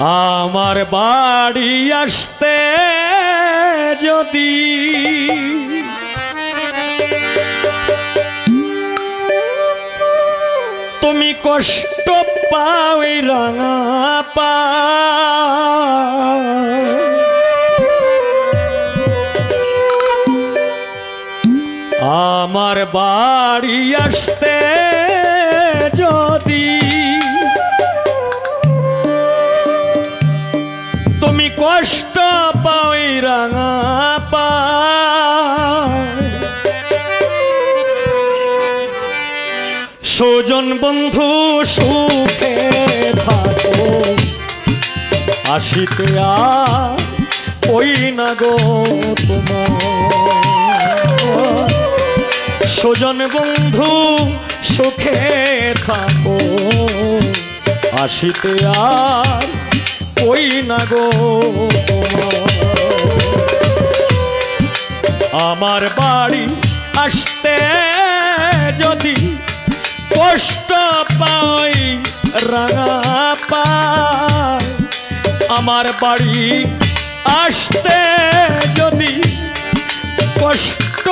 আমার বাড়ি আসতে যদি তুমি কষ্ট পাও রাঙা পা আমার বাড়ি আসতে যদি কষ্ট পাও এই রাঙা পা সুজন বন্ধু সুখে থাকো, আসিতে ওই না গো তোমার? সুজন বন্ধু সুখে থাকো, আসিতে আর ওই না গো? আমার বাড়ি আসতে যদি কষ্ট পাই, রাঙা পাই, আমার বাড়ি আসতে যদি কষ্ট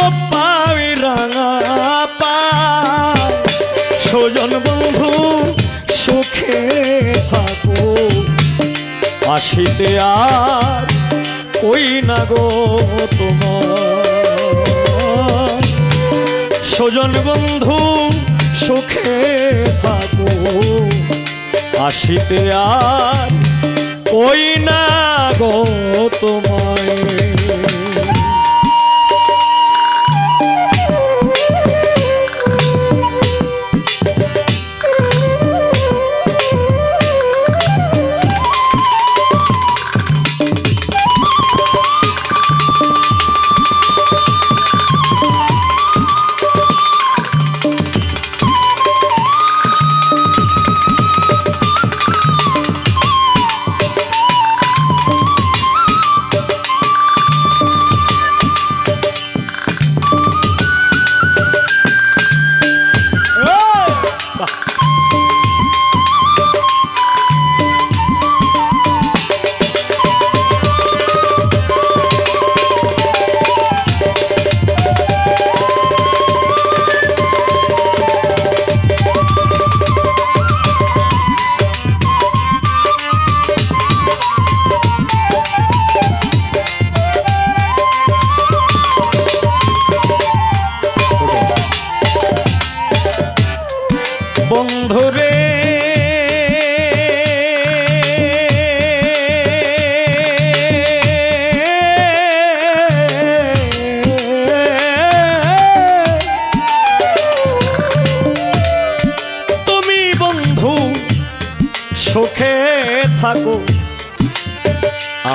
আসিতে আর ওই না গো তোমার? সজন বন্ধু সুখে থাকো। আসিতে আর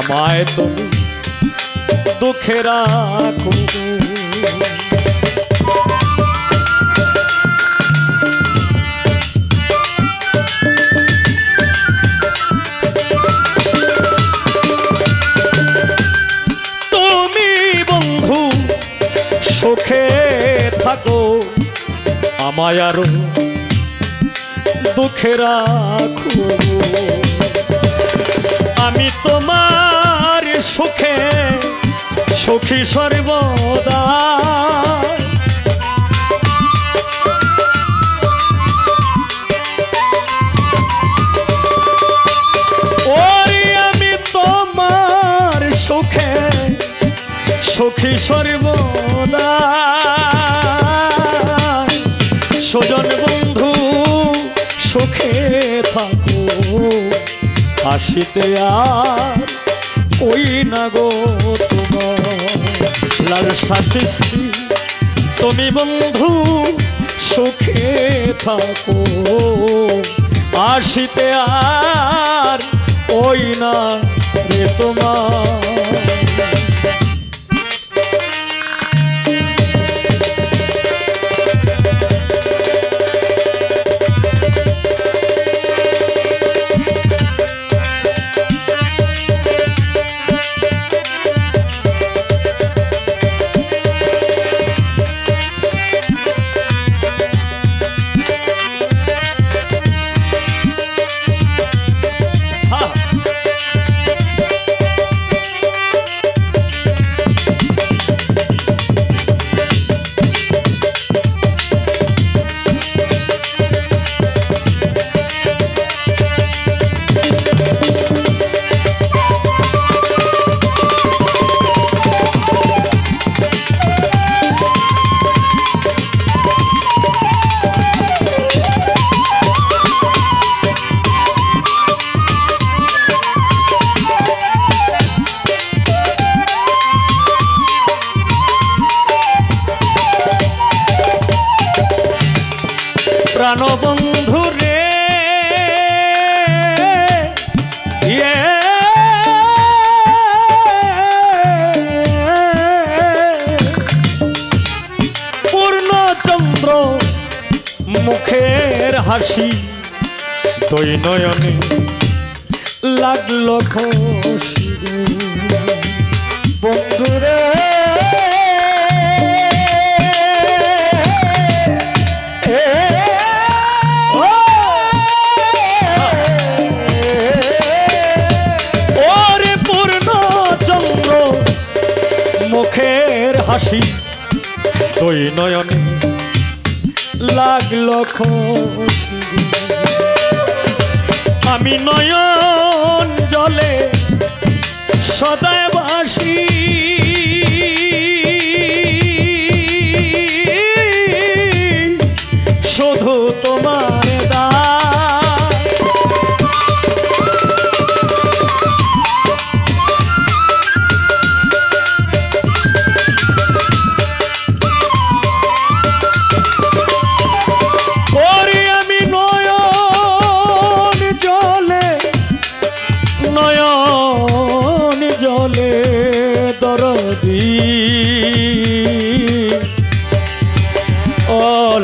আমায় তুমি দুঃখে রাখো তুমি বন্ধু সুখে থাকো আমায় আরও দুঃখে রাখো আমি তোমার সুখে সুখী সর্বদা। সুখী সুখী আসিতে আর ওই না গো তোমার লাল সাথী তুমি বন্ধু, সুখে থাকো। আসিতে আর ওই না রে তোমার। তুই নয়নে লাগল খুশি বন্ধুরে হাসি তুই নয়নে লাগল আমি নয়ন জলে সদায় বাসি। শুধু তোমার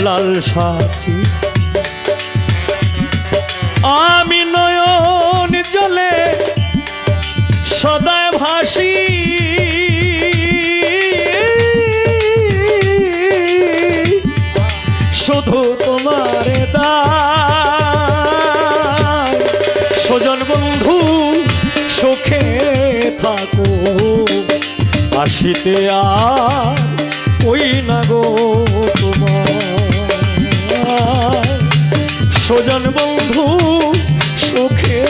লাল সাথী। আমি নয়ন জলে সদায় ভাসি। শুধু তোমার দায় স্বজন বন্ধু, সুখে থাকো। আসিতে আর ওই না গো তোমার। স্বজন বন্ধু সুখে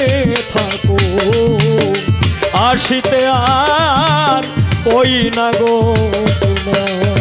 থাকো। আসিতে আর কই না গো তোমার?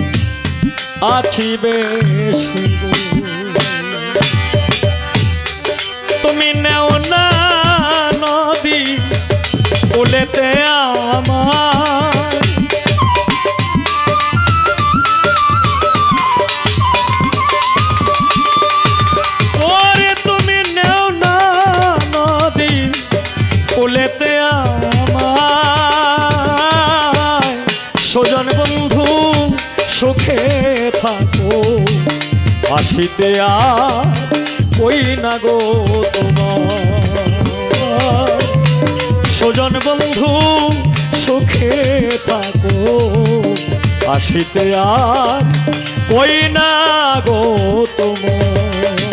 আছি বেশ। তুমি নেও না নদী কুলেতে আমার। ওরে তুমি নেও না নদী কুলেতে আমার। স্বজন বন্ধু সুখে থাকো, আসিতে আর কই না গো তোমার? বন্ধু, সুখে থাকো, আসিতে আর কই না গো তোমার?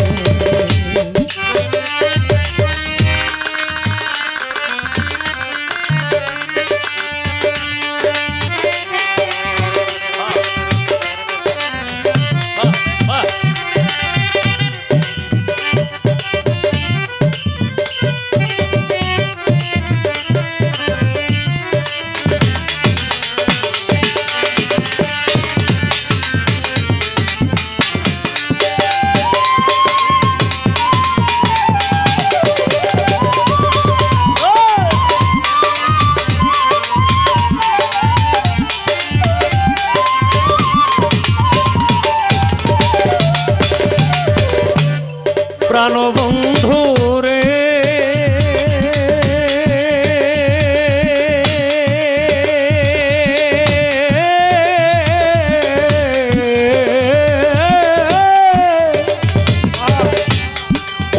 প্রাণবন্ধু রে।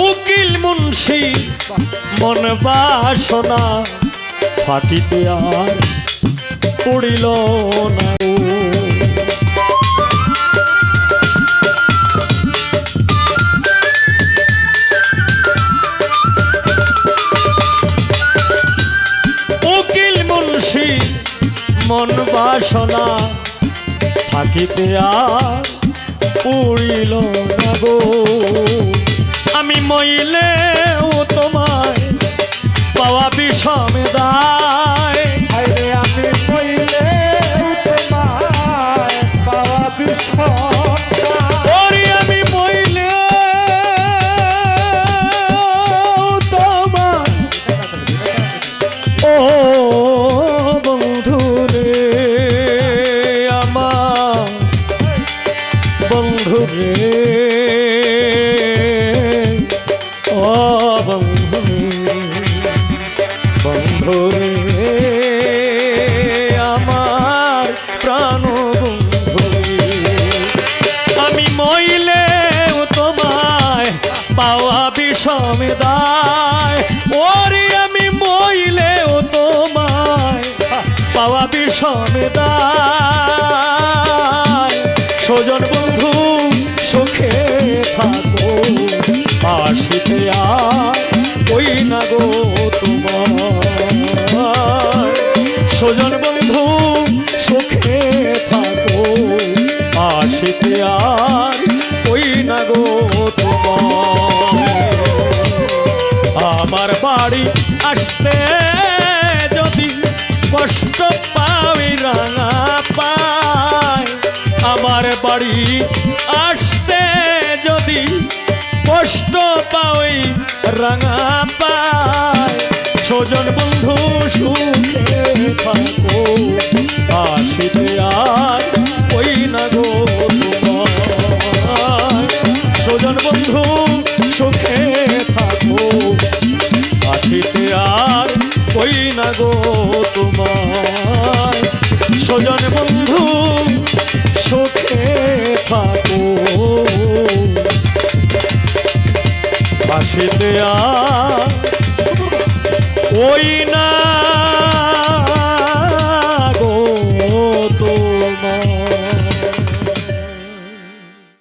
উকিল মুন্সি মন বাসনা ফাটিতে আর পড়িল না। মন বাসনা থাকিতে আর উড়িল পাওয়া বিষম দায়। সজন বন্ধু, সুখে থাকো। আসিতে ওই না গো তোমার। সজন বন্ধু, সুখে থাকো। আসিতে ওই না গো তোমার। আমার বাড়ি আসতে কষ্ট পাই রাঙা পায়। আমার বাড়ি আসতে যদি কষ্ট পাই রাঙা পায়। সজন বন্ধু সুখে থাকো আসিতে আর ওই না গো সজন বন্ধু সুখে থাকো আসিতে আর ওই না গো